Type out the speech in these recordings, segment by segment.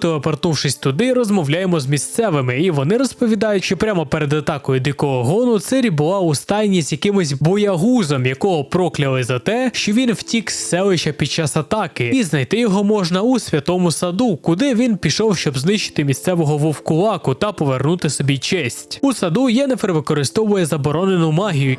Телепортувшись туди, розмовляємо з місцевими, і вони розповідають, що прямо перед атакою дикого гону Цирі була у стайні з якимось боягузом, якого прокляли за те, що він втік з селища під час атаки, і знайти його можна у святому саду, куди він пішов, щоб знищити місцевого вовкулаку та повернути собі честь. У саду Єнефер використовує заборонену магію,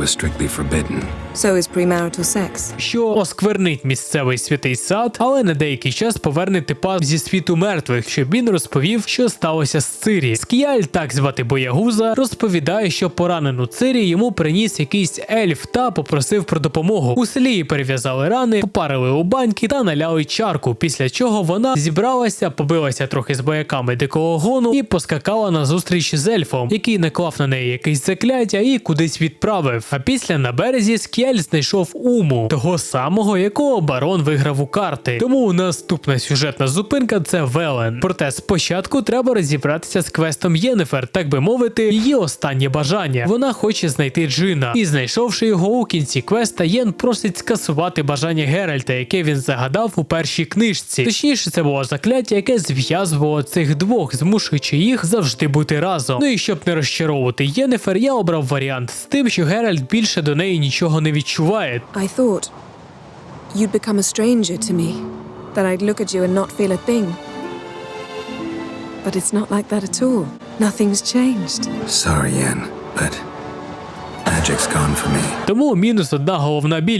was forbidden. So is premarital sex. що осквернить місцевий святий сад, але на деякий час поверне типа зі світу мертвих, щоб він розповів, що сталося з Цирі. Скіяль, так звати боягуза, розповідає, що поранену Цирі йому приніс якийсь ельф та попросив про допомогу. У селі перев'язали рани, попарили у баньки та наляли чарку. Після чого вона зібралася, побилася трохи з бояками дикого гону і поскакала на зустріч з ельфом, який наклав на неї якесь закляття і кудись відправив. А після на березі Скіяль знайшов уму, того самого, якого барон виграв у карти. Тому наступна сюжетна зупинка це Велен. Проте спочатку треба розібратися з квестом Єнефер, так би мовити, її останнє бажання. Вона хоче знайти Джина. І знайшовши його у кінці квеста, Єн просить скасувати бажання Геральта, яке він загадав у першій книжці. Точніше, це було закляття, яке зв'язувало цих двох, змушуючи їх завжди бути разом. Ну і щоб не розчаровувати Єнефер, я обрав варіант з тим, що Геральт більше до неї нічого не відчуває. I thought you'd become a stranger to me, that I'd look at you and not feel a thing. But it's not like that at all. Nothing's changed. Sorry, Yen, but magic's gone for me. Тому мінус одна головна біль.